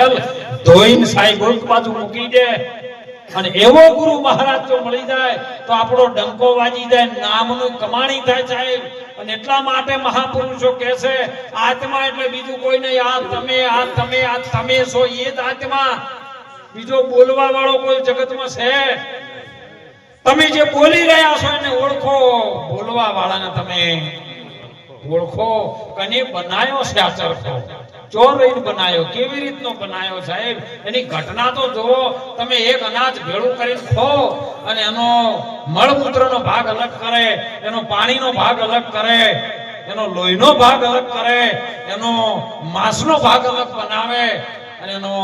મહેલ ધોઈને સાહેબ એક બાજુ મૂકી દે અને એવો ગુરુ મહારાજ જો મળી જાય તો આપણો ડંકો વાજી જાય, નામનું કમાણી થાય સાહેબ. અને એટલા માટે મહાપુરુષો કહે છે, આત્મા એટલે બીજું કોઈ નહીં, આ તમે આ તમે આ તમે છો, એ જ આત્મા. બીજો બોલવા વાળો કોઈ જગતમાં છે? તમે જે બોલી રહ્યા છો એને ઓળખો બોલવા વાળાને તમે ઓળખો. કને બનાયો છે આ ચરખો? ચોરઈને બનાયો, કેવી રીતનો બનાયો સાહેબ? એની ઘટના તો જુઓ, તમે એક અનાજ ભેળું કરીને ખો અને એનો મળમૂત્રનો ભાગ અલગ કરે, એનો પાણીનો ભાગ અલગ કરે, એનો લોહીનો ભાગ અલગ કરે, એનો માંસનો ભાગ અલગ બનાવે અને એનો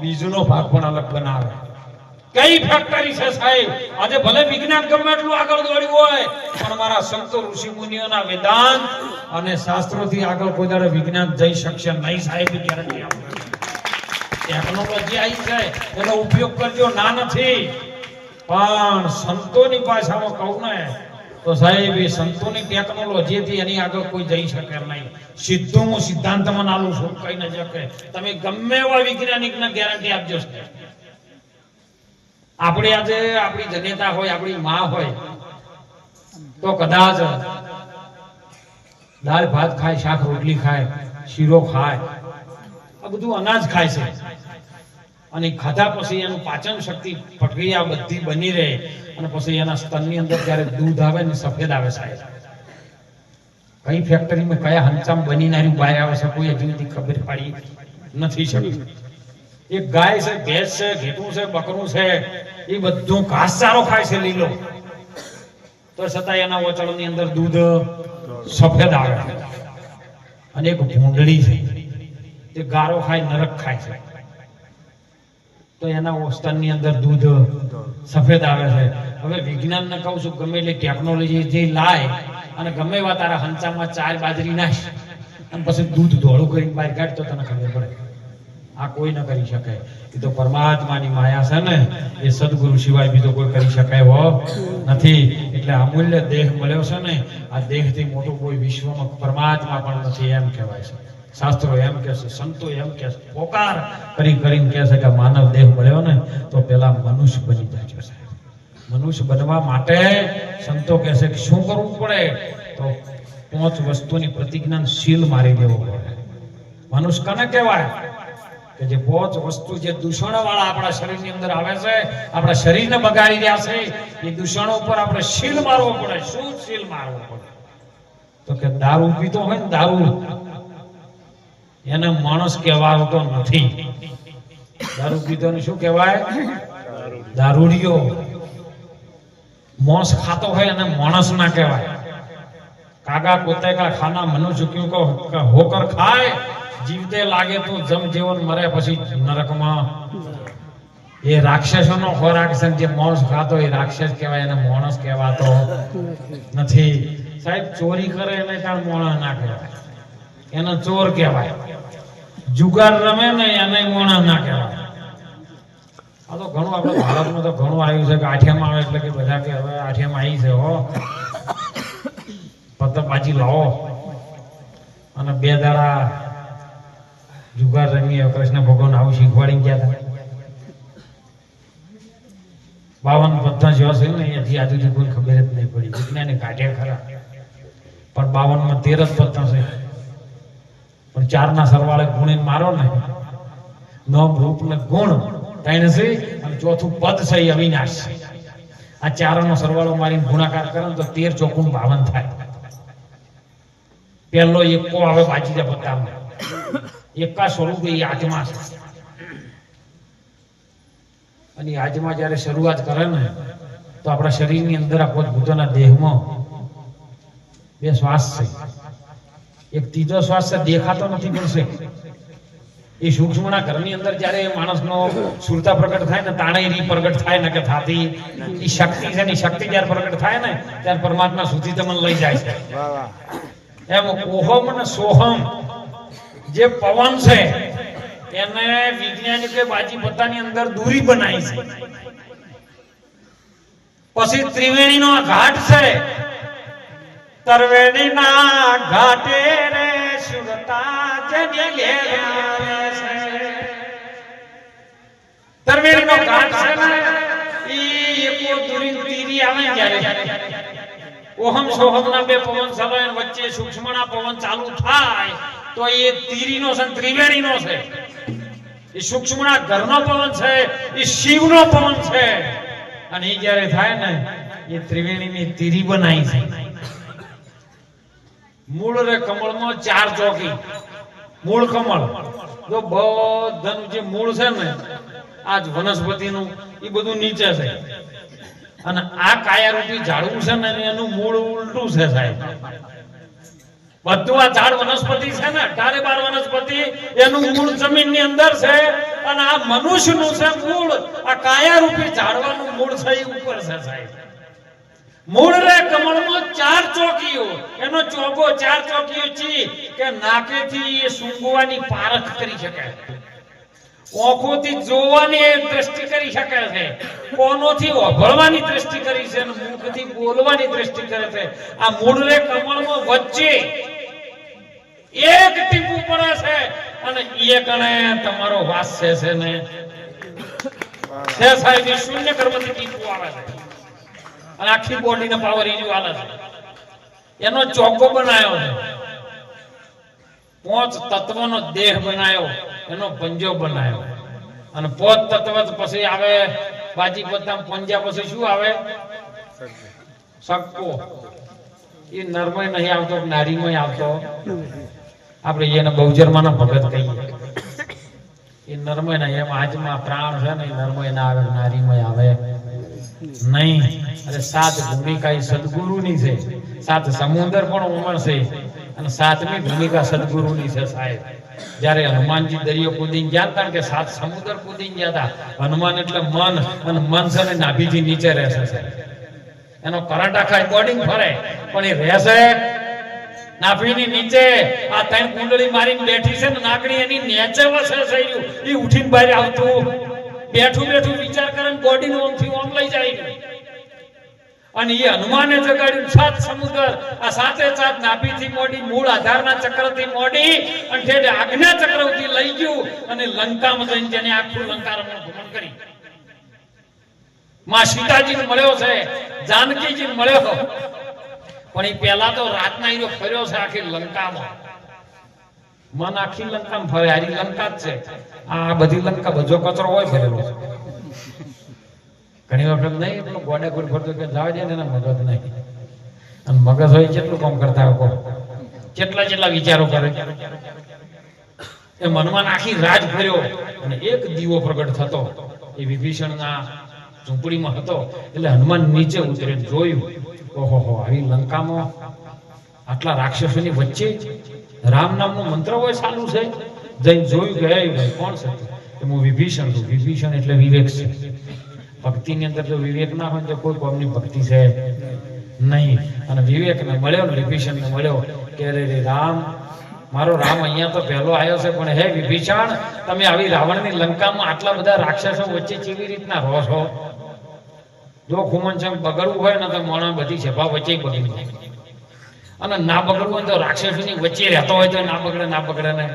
બીજનો ભાગ પણ અલગ બનાવે. કઈ ફેક્ટરી છે સાહેબ? આજે ભલે વિજ્ઞાન ગમે એટલું આગળ દોડ્યું હોય, પણ મારા સંતો ઋષિ મુનિઓના વેદાંત અને શાસ્ત્રોથી આગળ કોઈ દાડે વિજ્ઞાન જઈ શકશે નહીં સાહેબ ગેરંટી આપું ટેકનોલોજી આવી છે, એનો ઉપયોગ કરજો, ના નથી. પણ સંતોની ભાષામાં કહું ને, તો સાહેબ, એ સંતોની ટેકનોલોજીથી એની આગળ કોઈ જઈ શકે નહીં. સીધું હું સિદ્ધાંતમાં નાલું છું, કઈ ન શકે. તમે ગમે એવા વૈજ્ઞાનિકને ગેરંટી આપજો, સાહેબ. આપણે આજે આપણી જનેતા હોય, આપણી માં હોય, તો કદાચ દાળ ભાત ખાય, શાક રોટલી ખાય, શીરો ખાય, આ બધું અનાજ ખાય છે. અને ખાધા પછી એનું પાચન શક્તિ પ્રક્રિયા બધી બની રહે અને પછી એના સ્તનની અંદર જ્યારે દૂધ આવે ને સફેદ આવે સાહેબ. કઈ ફેક્ટરીમાં કયા હંચામ બની આવ્યું બહાર આવે છે કોઈ હજુ સુધી ખબર પાડી નથી શકી. એક ગાય છે, ભેંસ છે, ઘેટું છે, બકરું છે એ બધું ઘાસચારો ખાય છે, લીલો. તો છતાં એના ઓચળની અંદર દૂધ સફેદ આવે છે. અને એક ભૂંડળી છે. તે ગારો ખાય, નરક ખાય છે. તો એના ઓસ્તનની અંદર દૂધ સફેદ આવે છે. હવે વિજ્ઞાનને કહું છું, ગમે એટલી ટેકનોલોજી જે લાય, અને ગમે એવા તારા હંચામાં ચાર બાજરી નાખ, અને પછી દૂધ ધોળું કરીને બહાર કાઢ તો તને ખબર પડે. આ કોઈ ન કરી શકે. એ તો પરમાત્માની માયા છે ને, એ સદગુરુ સિવાય બીજો કોઈ કરી શકાય એવો નથી. એટલે અમૂલ્ય દેહ મળ્યો છે ને, આ દેહથી મોટું કોઈ વિશ્વમાં પરમાત્મા પણ નથી એમ કહેવાય છે. શાસ્ત્રો એમ કે છે, સંતો એમ કે છે, પોકાર કરી કરીને કહે છે કે માનવ દેહ મળ્યો ને, તો પેલા મનુષ્ય બની જાય છે મનુષ્ય બનવા માટે સંતો કહે છે કે શું કરવું પડે? તો પાંચ વસ્તુની પ્રતિજ્ઞાન શીલ મારી દેવો પડે. મનુષ્ય કને કહેવાય? કે જે પાંચ વસ્તુ જે દૂષણો વાળા આપણા શરીરની અંદર આવે છે, આપણા શરીરને બગાડી રહ્યા છે, એ દૂષણો ઉપર આપણે શીલ મારવો પડે. શું શીલ મારવો પડે? તો કે દારૂ પીતો હોય ને દારૂ. એને માણસ કહેવાતો નથી. દારૂ પીતો ને શું કહેવાય? દારૂડિયો. મોસ ખાતો હોય એને માણસ ના કહેવાય. કાગા કોતે કા ખાના, મનુષ્ય ક્યું કો હોકર ખાય જીવતે લાગે તો જમ જીવન મરે પછી નરકમાં. એ રાક્ષસોનો ખોરાક છે જે માણસ ખાતો એ રાક્ષસ કહેવાય, એને માણસ કહેવાતો નથી. સાહેબ, ચોરી કરે એને કાળ મોણા ના કહેવાય. એને ચોર કહેવાય. જુગાર રમે ને એને મોણા ના કહેવાય. આ તો ઘણું આપણે ભારતમાં તો ઘણું આવ્યું છે કે આઠિયામાં આવે એટલે કે બધા કે હવે આઠિયામાં આવી છે હો. પતંગબાજી લાવો. અને બે દાડા જુગાર રમીએ, કૃષ્ણ ભગવાન આવું શીખવાડી ગયા હતા બાવન પત્તા જેવા છે ને એથી આજુ કોઈ ખબર જ નહીં પડી. વિજ્ઞાને કાઢ્યા ખરા. પણ બાવનમાં તેર જ પત્તા છે. પણ ચાર ના સરવાળે ગુણીને મારો ને નવ રૂપ ને ગુણ ત્રણ છે અને ચોથું પદ છે એ અવિનાશ. છે આ ચાર નો સરવાળો મારીને ગુણાકાર કરે તો તેર ચોખ્ખું બાવન થાય. પહેલો એકો આવે બાજીજા પત્તામાં એકા સ્વરૂપે એ આત્મા છે. અને આજમાં જ્યારે શરૂઆત કરે ને તો આપણા શરીરની અંદર આ પોતપોતાના દેહમાં બે શ્વાસ છે. એક ત્રીજો શ્વાસ છે દેખાતો નથી પણ છે. એ સૂક્ષ્મના ઘરની અંદર જ્યારે માણસનો સુરતા પ્રગટ થાય ને તાણે રી પ્રગટ થાય ને કે થાતી એ શક્તિ છે ને શક્તિ જ્યારે પ્રગટ થાય ને ત્યારે પરમાત્મા સુધી તમને લઈ જાય છે. એમ ઓહમ ને સોહમ જે પવન છે, એને વૈજ્ઞાનિકે બાજી પત્તાની અંદર દૂરી બનાવી છે. પછી ત્રિવેણીનો ઘાટ છે, તરવેણીના ઘાટે રે બે પવન સલયન વચ્ચે સૂક્ષ્મના પવન ચાલુ થાય. તો એ તીરીનો છે ને ત્રિવેણીનો છે. એ સૂક્ષ્મના ઘરનો પવન છે, એ શિવનો પવન છે. અને એ જ્યારે થાય ને, એ ત્રિવેણીની તીરી બનાવી છે. મૂળ રે કમળમાં ચાર ચોકી. મૂળ કમળ. જો બધાનું જે મૂળ છે ને આ વનસ્પતિ વનસ્પતિનું, એ બધું નીચે છે. અને આ કાયારૂપી ઝાડવું છે ને, એનું મૂળ ઉલટું છે સાહેબ. બધું આ મૂળ આ આ કાયારૂપી ઝાડવાનું મૂળ છે એ ઉપર મૂળ રે કમળમાં ચાર ચોકીઓ. એનો ચોગો ચાર ચોકીઓ છી કે નાકેથી એ સૂંઘવાની પારખ કરી શકાય. ઓખોથી જોવાની દ્રષ્ટિ કરી શકે છે. કોનોથી ઓભળવાની દ્રષ્ટિ કરી છે અને મુખથી બોલવાની દ્રષ્ટિ કરે છે. આ મૂળ રે કમળમાં વચ્ચે એક ટીપુ પડે છે અને એ કણે તમારો વાસ છે છે ને. છે સાહેબ, એ શૂન્ય કર્મથી ટીપુ આવે છે. અને આખી બોડીને પાવર એની હાલે છે. એનો ચોકો બનાવ્યો છે. પાંચ તત્વનો દેહ બનાવ્યો એનો પંજો બનાવ્યો અને પોત તત્વ પછી આવે, બાજી પોતા પંજા પછી શું આવે? સક્કો. એ નરમય નહીં આવતો, નારીમય આવતો. આપણે એને બહુજરમાના ભગત કહીએ. એ નરમય નહીં, એમ આજમાં પ્રાણ છે ને નર્મય ના આવે, નારીમય આવે. નહીં. અરે સાત ભૂમિકા એ સદગુરુની છે. સાત સમુદ્ર પણ ઉમળશે. અને સાતમી ભૂમિકા સદગુરુની છે સાહેબ. જ્યારે હનુમાનજી દરિયો કૂદીને ગયા કારણ કે સાત સમુદ્ર કૂદીને ગયા હતા, હનુમાન એટલે મન અને મન છે ને નીચે રહેશે છે. એનો કરંટ આખા બોડિંગ ફરે, પણ એ રહેશે નાભીની નીચે. આ ત્રણ કુંડળી મારીને બેઠી છે ને નાકડી એની નીચે વસે છે એ ઉઠીને બહાર આવતું. બેઠું બેઠું વિચાર કરે બોડીને ઓમથી ઓમ લઈ જાય. અને એ હનુમાને જગાડ્યું સાત સમુદ્ર, આ સાતે સાત નાભીથી મોડી, મૂળ આધારના ચક્રથી મોડી, અને ઠેઠ આજ્ઞા ચક્ર સુધી લઈ ગયું અને લંકામાં જઈને જેને આખું લંકારમણ ભ્રમણ કરી. માં સીતાજી મળ્યો છે જાનકીજી મળ્યો. પણ એ પહેલા તો રાતના હીરો ફર્યો છે આખી લંકામાં. મન આખી લંકામાં ફરે, હારી લંકા જ છે. આ બધી લંકા બધો કચરો હોય ફરેલો. છે ઘણી વખત નહીં પેલો ગોડે ગોડ ફરતો કે જવા દે ને એના મગજ નહીં. અને મગજ હોય કેટલું કામ કરતા હોય કેટલા કેટલા વિચારો કરે. એ મનમાં આખી રાજ ફર્યો અને એક દીવો પ્રગટ થતો. એ વિભીષણના ઝૂંપડીમાં હતો, એટલે હનુમાન નીચે ઉતરે જોયું. ઓહો આવી લંકામાં આટલા રાક્ષસોની વચ્ચે રામ નામનો મંત્ર હોય ચાલુ છે? જઈને જોયું કે ભાઈ, કોણ છે? હું વિભીષણ છું. વિભીષણ એટલે વિવેક છે. ભક્તિની અંદર જો વિવેક ના હોય તો કોઈ કોમની ભક્તિ છે નહીં. અને વિવેકને મળ્યો ને વિભીષણને મળ્યો કે અરે રામ, મારો રામ અહીંયા તો પહેલો આવ્યો છે, પણ હે વિભીષણ, તમે આવી રાવણની લંકામાં આટલા બધા રાક્ષસો વચ્ચે કેવી રીતના રહો છો? જો ખુમન છે બગડવું હોય ને તો મોણા બધી સભા વચ્ચે બગડી જાય. અને ના બગડવું હોય તો રાક્ષસોની વચ્ચે રહેતો હોય તો ના બગડે ના બગડે ને.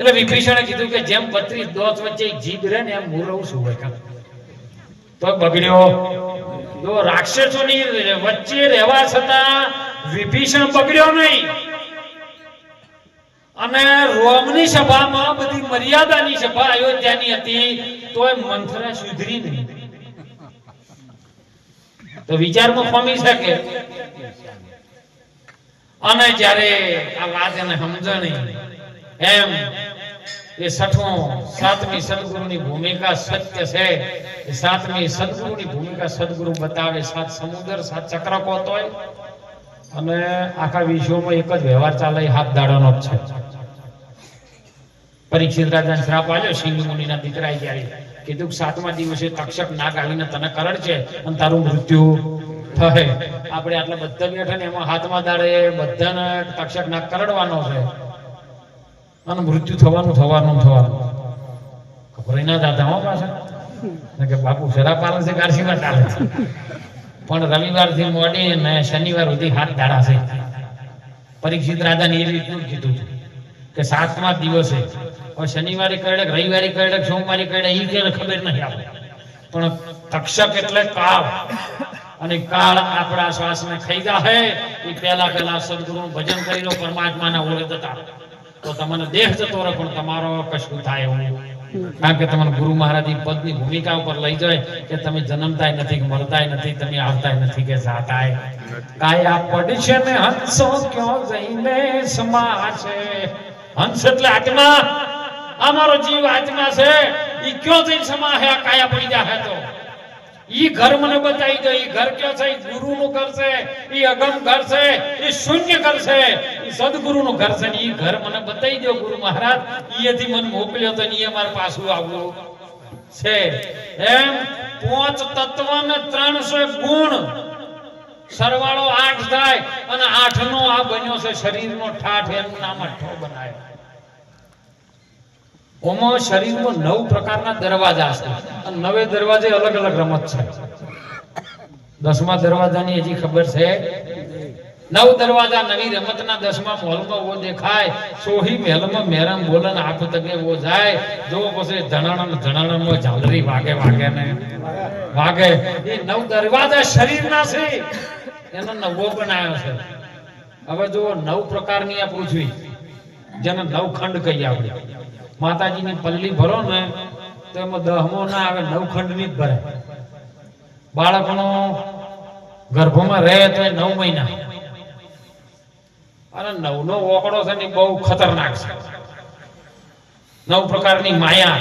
એટલે વિભીષણે કીધું કે જેમ બત્રીસ દોત વચ્ચે જીભ રહે ને એમ હું રહું છું ભાઈ તો બગડ્યો. જો રાક્ષસોની વચ્ચે રહેવા છતાં વિભીષણ બગડ્યો નહીં. અને રોમની સભામાં બધી મર્યાદાની સભા અયોધ્યાની હતી, તોય મંથરા સુધરી નહીં. તો વિચારમાં પામી શકે. અને જ્યારે આ વાત એને સમજણી, એમ એ છઠ્ઠું સાતમી સદગુરુની ભૂમિકા સત્ય પરીક્ષિત રાજાને શ્રાપ આવ્યો સિંહ મુનિના દીકરાએ જ્યારે કીધું સાતમા દિવસે તક્ષક નાગ આવીને તને કરડ છે અને તારું મૃત્યુ થશે આપણે આટલા બધા બેઠા ને એમાં હાથમાં દાડે બધાને તક્ષક નાગ કરડવાનો છે. અને મૃત્યુ થવાનું થવાનું થવાનું. ખબર ના દાદા હો પાછા? કે બાપુ ફેરા પાલન છે કારસીમાં ચાલે છે? પણ રવિવારથી મોડી ને શનિવાર સુધી હાથ ધાડા છે. પરીક્ષિત રાજાને એ રીતનું કીધું હતું કે સાતમા દિવસે શનિવારે કરડે રવિવારે કરડે સોમવારે કરડે એ કે ખબર નથી આપણે. પણ તક્ષક એટલે કાળ. અને કાળ આપણા શ્વાસને ખાઈ જાહે એ પહેલા પહેલા સદગુરુ ભજન કરી લો પરમાત્માના ઓળખ જતા તો તમને દેહ જતો રહે પણ તમારો કશું થાય એવું કારણ કે તમને ગુરુ મહારાજ પદની ભૂમિકા ઉપર લઈ જાય કે તમે જન્મતાય નથી કે મરતાય નથી તમે આવતાય નથી કે જાતાય. કાયા પડશે ને હંસો ક્યો જઈને સમાશે હંસ એટલે આત્મા. અમારો જીવ આત્મા છે. ઈ ક્યો જઈને સમાશે આ કાયા પડી જાહે તો. ઈ ઘર મને બતાવી દો, ઈ ઘર કયો છે? ઈ ગુરુનું ઘર છે, ઈ અગમ ઘર છે, ઈ શૂન્ય ઘર છે, ઈ સદગુરુનું ઘર છે ને ઈ ઘર મને બતાવી દો ગુરુ મહારાજ. ઈએથી મને મોકલ્યો તો ઈ અમારે પાછું આવવું છે. એમ પાંચ તત્વ ને ત્રણસો ગુણ. સરવાળો આઠ થાય અને આઠ નો આ બન્યો છે શરીરનો ઠાઠ, એનું નામ અઠ્ઠો બનાવ્યો. ઓમાં શરીરમાં નવ પ્રકારના દરવાજા છે. નવે દરવાજે અલગ અલગ રમત છે. દસમા દરવાજાની હજી ખબર છે? નવ દરવાજા નવી રમતના દસમા મોલમાં વો દેખાય. સોહી મહેલમાં મેરમ બોલન આપ તકે વો જાય. જો પછી ધણાણમ ધણાણમ ઝાલરી વાગે વાગે ને વાગે. એ નવ દરવાજા શરીરના છે. એનો નવો બનાવ્યો છે. હવે જો નવ પ્રકારની આ પૂછવી જેને નવખંડ કહી આપણે. માતાજીની પલ્લી ભરો ને તો એમાં દહમો ના આવે, નવખંડની જ ભરે. બાળકનો ગર્ભમાં રહે તો નવ મહિના. અને નવનો ઓકડો છે ને બહુ ખતરનાક છે. નવ પ્રકારની માયા,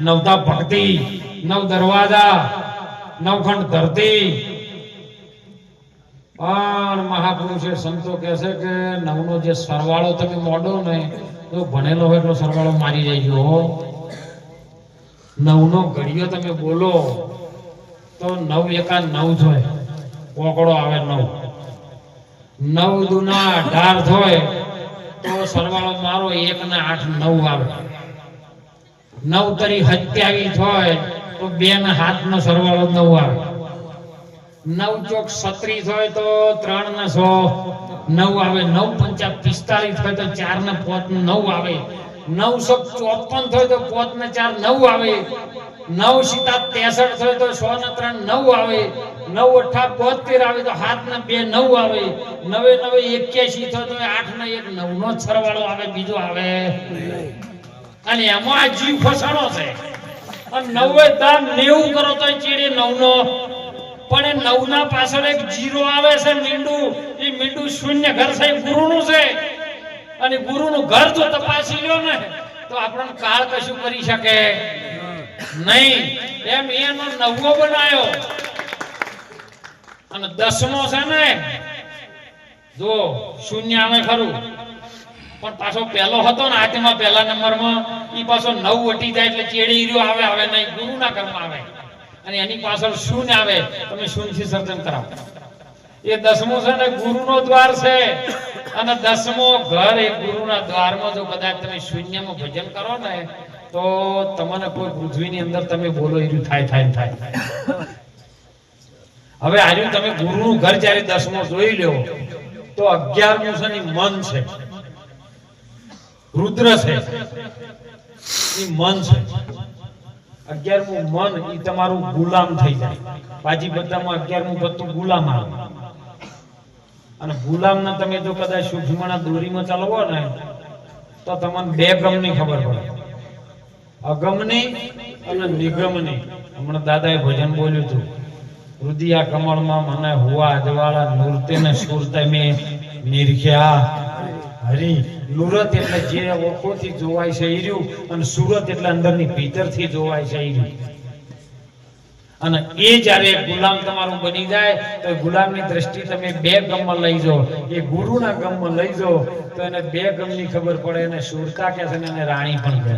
નવતા ભક્તિ, નવ દરવાજા, નવખંડ ધરતી પણ મહાપુરુષે સંતો કહે છે કે નવનો જે સરવાળો તમે મોડો ને, તો ભણેલો હોય એટલો સરવાળો મારી હો નવનો ઘડિયો તમે બોલો, તો નવ એકા નવ થાય ઓકડો આવે નવ. નવ દુના અઢાર થાય તો સરવાળો મારો એક ને આઠ નવ આવે. નવ તરી સત્યાવીસ હોય, તો બે ને હાથ નો સરવાળો નવ આવે. નવ ચોક છત્રીસ હોય તો ત્રણ ને સો. નવ આવે નવ પંચા પિસ્તાલીસ હોય તો ચાર ને પોત નવ આવે. નવસો ચોપન થયો તો પોત ને ચાર નવ આવે. નવ સીતા ત્રેસઠ થયો તો સો ને ત્રણ નવ આવે. નવ અઠા બોતેર આવે તો હાથ ને બે નવ આવે. નવે નવે એક્યાસી થયો તો આઠ ને એક નવ નો સરવાળો આવે, બીજો આવે. અને એમાં આ જીવ ફસાણો છે. નવે દાન નેવું કરો તો ચીડે નવ નો પણ એ નવ ના પાછળ એક જીરો આવે છે મીંડું. એ મીંડું શૂન્ય ઘર છે ગુરુ ગુરુનું છે. અને ગુરુનું ઘર જો તપાસી લ્યો ને, તો આપણને કાળ કશું કરી શકે નહીં. એમ એનો નવવો બનાયો. અને દસમો છે ને, જો શૂન્ય આવે ખરું. પણ પાછો પહેલો હતો ને, આઠમા પહેલા નંબરમાં, ઈ પાછો નવ વટી જાય એટલે ચેડી રહ્યો, આવે આવે નહીં. ગુરુના કર્મ આવે. અને એની પાછળ શૂન્ય આવે, તમે શૂન્યથી સર્જન કરાવો. એ દસમું છે ને ગુરુનો દ્વાર છે. અને દસમો ઘર એ ગુરુના દ્વારમાં જો કદાચ તમે શૂન્યમાં ભજન કરો ને, તો તમને કોઈ પૃથ્વીની અંદર તમે બોલો એવું થાય થાય થાય. હવે આજુ તમે ગુરુનું ઘર જ્યારે દસમો જોઈ લો તો અગિયારમું છે મન છે. રુદ્ર છે. એ મન છે. અગિયારમું મન એ તમારું ગુલામ થઈ જાય. બાજી બધામાં અગિયારમું પત્તું ગુલામ આવે. અને ગુલામને તમે જો કદાચ સૂક્ષ્મના દોરીમાં ચાલવો ને, તો તમને બે ગમની ખબર પડે. અગમની અને નિગમની. હમણાં દાદાએ ભજન બોલ્યું હતું રુદિયા કમળમાં મને હુવા અજવાળા નૂરતે ને સુરતે મેં નિરખ્યા હરી, નુરત એટલે જે ઓખોથી જોવાય છે ઈર્યું અને સુરત એટલે અંદરની ભીતરથી જોવાય છે ઈર્યું અને એ જ્યારે ગુલામ તમારું બની જાય, તો ગુલામની દ્રષ્ટિ તમે બે ગમમાં લઈ જાઓ. એ ગુરુના ગમમાં લઈ જાઓ, તો એને બે ગમની ખબર પડે, એને સુરતા કહે છે ને એને રાણી પણ કહે.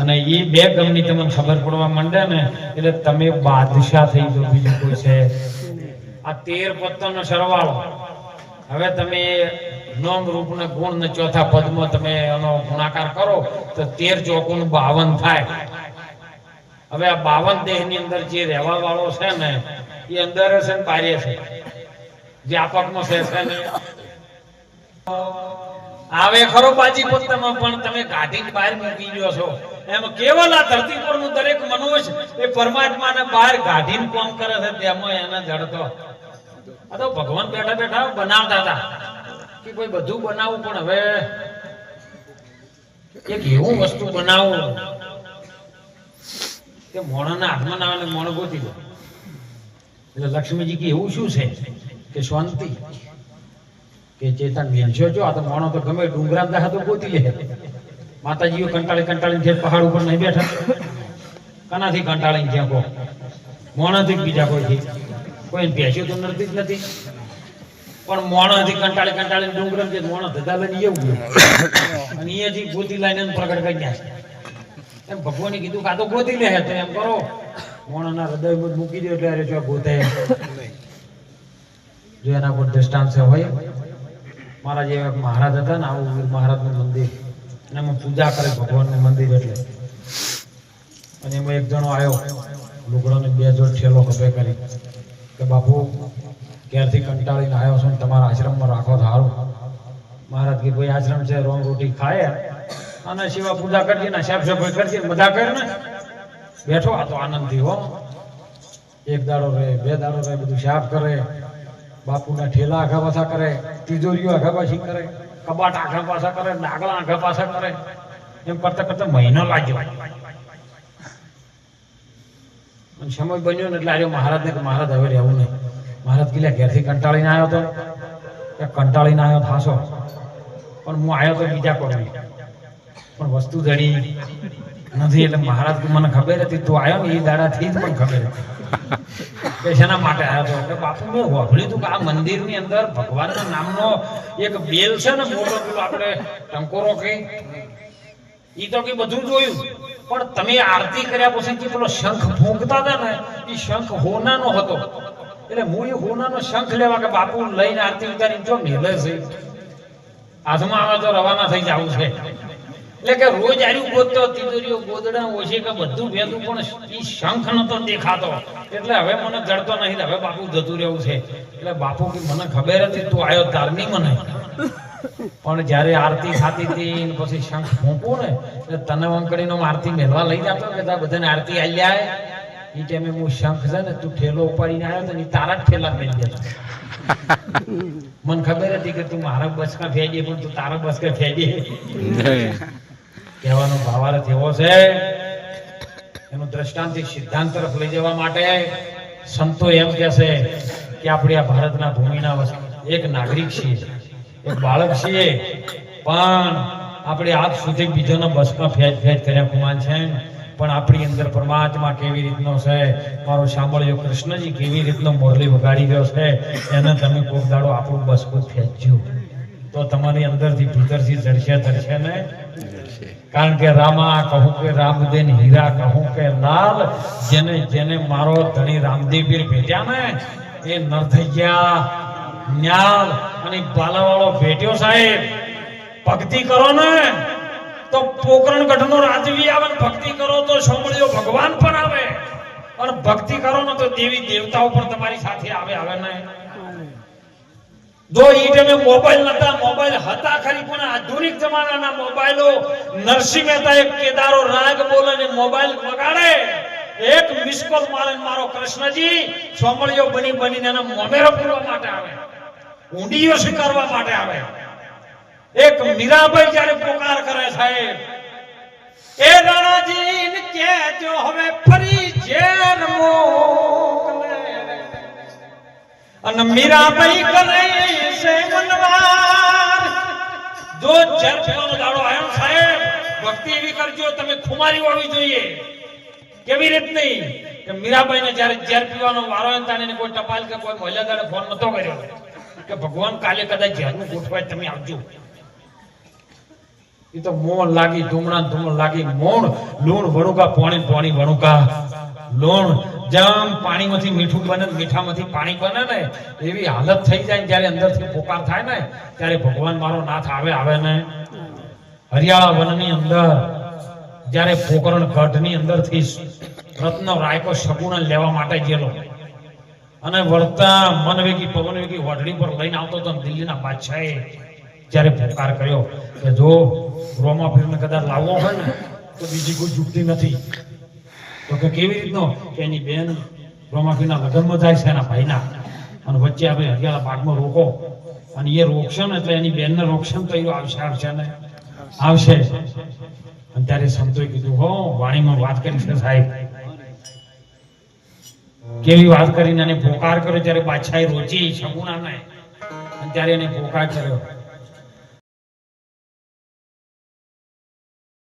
અને એ બે ગમની તમને ખબર પડવા માંડે ને, એટલે તમે બાદશાહ થઈ જાઓ બીજું કોઈ છે. આ તેર પત્તોનો સરવાળો. હવે તમે નોમ રૂપ ને ગુણ ને ચોથા પદમાં તમે એનો ગુણાકાર કરો, તો તેર ચોકું બાવન થાય. હવે આ બાવન દેહની અંદર જે રહેવા વાળો છે ને, એ અંદર છે ને બારે છે. વ્યાપકમાં છે છે ને? આવે ખરો બાજી પોતામાં, પણ તમે કાઢીને બહાર મૂકી ગયો છો. એમ કેવલ આ ધરતી પરનું દરેક મનુષ્ય એ પરમાત્માને બહાર કાઢીને કોમ કરે છે, તેમાં એને જડતો. આ તો ભગવાન બેઠા બેઠા બનાવતા હતા. કે કોઈ બધું બનાવવું પણ હવે એક એવું વસ્તુ બનાવવું કે મોણાના હાથમાં ના આવે ગોતી દો. એટલે લક્ષ્મીજી કે એવું શું છે? કે શાંતિ. કે ચેતન મેલશો જો, આ તો મોણો તો ગમે ડુંગરા દા તો ગોતી લે. માતાજીઓ કંટાળી કંટાળીને જે પહાડ ઉપર નહીં બેઠા. કનાથી કંટાળીને જ્યાં કો મોણાથી બીજા કોઈથી કોઈ ભેંસ્યું તો નડતી જ નથી. પણ મોણાથી કંટાળી કંટાળીને ડુંગર જે મોણો ધધા એવું અને અહીંયાથી ગોતી લાઈને પ્રગટ કરી ગયા એમ ભગવાને કીધું કાં તો ગોતી લે તો એમ કરો. મોણાના હૃદયમાં મૂકી દો એટલે અરે જો ગોતે. જો એના પર દ્રષ્ટાંત છે હોય. મારા જે મહારાજ હતા ને, આવું વીર મહારાજનું મંદિર. અને એમાં પૂજા કરે ભગવાનનું મંદિર એટલે. અને એમાં એક જણો આવ્યો લુગડોને બે જોડ ઠેલો ખભે કરી. કે બાપુ ક્યારથી કંટાળીને આવ્યો છું તમારા આશ્રમમાં રાખો સારું મહારાજ કે ભાઈ, આશ્રમ છે રોમ રોટી ખાય. અને શિવા પૂજા કરજે ને, સાફ સફાઈ કરજે બધા કર ને. બેઠો, આ તો આનંદથી હો. એક દાડો રહે, બે દાડો રહે, બધું સાફ કરે. બાપુના ઠેલા આઘા પાછા કરે, તિજોરીઓ આઘા પાછી કરે, કબાટ આઘા પાછા કરે નાગલા આઘા પાછા કરે. એમ કરતા કરતા મહિનો લાગ્યો. સમય બન્યો ને એટલે મહારાજ મહારાજને કે મહારાજ, હવે રહેવું નહીં. મહારાજ કિલ્લા ઘેરથી કંટાળીને આવ્યો તો. કે કંટાળીને આવ્યો થાશો. પણ હું આવ્યો તો બીજા કોઈ પણ વસ્તુ જડી નથી એટલે મહારાજ મને ખબર હતી, તું આવ્યો ને એ દાડાથી જ પણ ખબર હતી. કે શેના માટે આવ્યો હતો કે બાપુ, મેં વાપર્યું હતું કે આ મંદિરની અંદર ભગવાનના નામનો એક બેલ છે ને મોટો પેલો આપણે ટંકોરો કે? ઈ તો કે બધું જોયું. પણ તમે આરતી કર્યા પછી પેલો શંખ ફૂંકતા હતા ને એ શંખ હોનાનો હતો. એટલે મૂળી હોનાનો શંખ લેવા કે બાપુ લઈને આરતી ઉતારી જો મેલે છે? હાથમાં આવે તો રવાના થઈ જવું છે. એટલે કે રોજ આર્યું ગોતતો, તિજોરીઓ ગોદડા, ઓછી કે બધું ભેદું, પણ એ શંખ નતો દેખાતો. એટલે હવે મને જડતો નહીં હવે બાપુ જતું રહેવું છે. એટલે બાપુ કે મને ખબર હતી તું આવ્યો તારની મને. પણ જ્યારે આરતી થતી હતી પછી શંખ ફૂંકું ને, એટલે તને વંકડીનો આરતી મેળવા લઈ જતો કે બધાને આરતી આલી આય ટાઈમે હું શંખ છે ને તું ઠેલો ઉપાડીને આવ્યો તો તારા જ ઠેલા મેળ દેતો મને ખબર હતી કે તું મારા બસકા ફેંદે પણ તું તારા બસકા ફેંદે કહેવાનો ભાવાર્થ એવો છે એનું દ્રષ્ટાંત સિદ્ધાંત તરફ લઈ જવા માટે સંતો એમ કહે છે કે આપણે આ ભારતના ભૂમિના એક નાગરિક છીએ એક બાળક છીએ પણ આપણે આજ સુધી બીજાના બસમાં ફેજ ફેજ કર્યા કુમાન છે પણ આપણી અંદર પરમાત્મા કેવી રીતનો છે? મારો સાંભળ્યો કૃષ્ણજી કેવી રીતનો મોરલી વગાડી ગયો છે? એને તમે કોક દાડો આપણું બસકું ખેંચ્યું તો તમારી અંદરથી ભીતરથી જડશે જડશે ને? કારણ કે રામા કહું કે રામદેન હીરા કહું કે લાલ જેને જેને મારો ધણી રામદેવીર ભેટ્યા ને એ નરથૈયા ન્યાલ અને બાલાવાળો ભેટ્યો સાહેબ. ભક્તિ કરો ને. તો પોકરણ ગઢનો રાજવી આવે ભક્તિ કરો તો સોમળીઓ ભગવાન પણ આવે. અને ભક્તિ કરો ને તો દેવી દેવતાઓ પણ તમારી સાથે આવે આવે ને. જો ઈ ટાઈમે મોબાઈલ નતા, મોબાઈલ હતા ખરી, પણ આધુનિક જમાનાના મોબાઈલો નરસિંહ મહેતા એક કેદારો રાગ બોલે ને મોબાઈલ વગાડે. એક મિસ કોલ મારે મારો કૃષ્ણજી સોમળીઓ બની બનીને મોમેરો પૂરવા માટે આવે. ઊંડીઓ સ્વીકારવા માટે આવે. એક મીરાબાઈ જ્યારે પોકાર કરે સાહેબ, એ રાણાજી કે જો હવે ફરી ઝેર અને મીરાબાઈ કરે છે મનવાર. જો ઝેર પીવાનો દાડો આવ્યો સાહેબ, ભક્તિ એવી કરજો, તમે ખુમારી હોવી જોઈએ. કેવી રીતની? કે મીરાબાઈ ને જયારે ઝેર પીવાનો વારો એમ તાણીને કોઈ ટપાલ કે કોઈ મહિલા ફોન નતો કર્યો. કે ભગવાન કાલે કદાચ ઝેરનું ગોઠવાય, તમે આવજો. એ તો મોણ લાગી, ધૂમણા, ધૂમણ લાગી, મોણ, લૂણ, વણુકા, પોણી પોણી, વણુકા. લૂણ, જેમ પાણીમાંથી મીઠું બને મીઠામાંથી પાણી બને ને, એવી હાલત થઈ જાય જ્યારે અંદરથી પોકાર થાય ને, ત્યારે ભગવાન મારો નાથ આવે આવે ને. હરિયાળા વનની અંદર, જ્યારે પોકરણ ગઢની અંદરથી રત્ન રાયકો શગુણ લેવા માટે ગયેલો. અને વળતા મનવેગી પવનવેગી વઢડી પર લઈને આવતો હતો દિલ્હીના બાદશાહે જ્યારે પોકાર કર્યો કે જો રોમાફીરને કદાચ લાવવો હોય ને, તો બીજી કોઈ જુગતી નથી. તો કે કેવી રીતનો? કે એની બેન રોમાફીના લગ્નમાં જાય છે એના ભાઈના. અને વચ્ચે આપણે હરિયાળા પાકમાં રોકો. અને એ રોકશો ને એટલે એની બેનને રોકશે ને તો એ આવશે આવશે ને આવશે. અને ત્યારે સંતોએ કીધું, હો, વાણીમાં વાત કરી છે સાહેબ. કેવી વાત કરીને એને પોકાર કર્યો? ત્યારે બાદશાહે રોચી શગુણાને અને ત્યારે એને પોકાર કર્યો.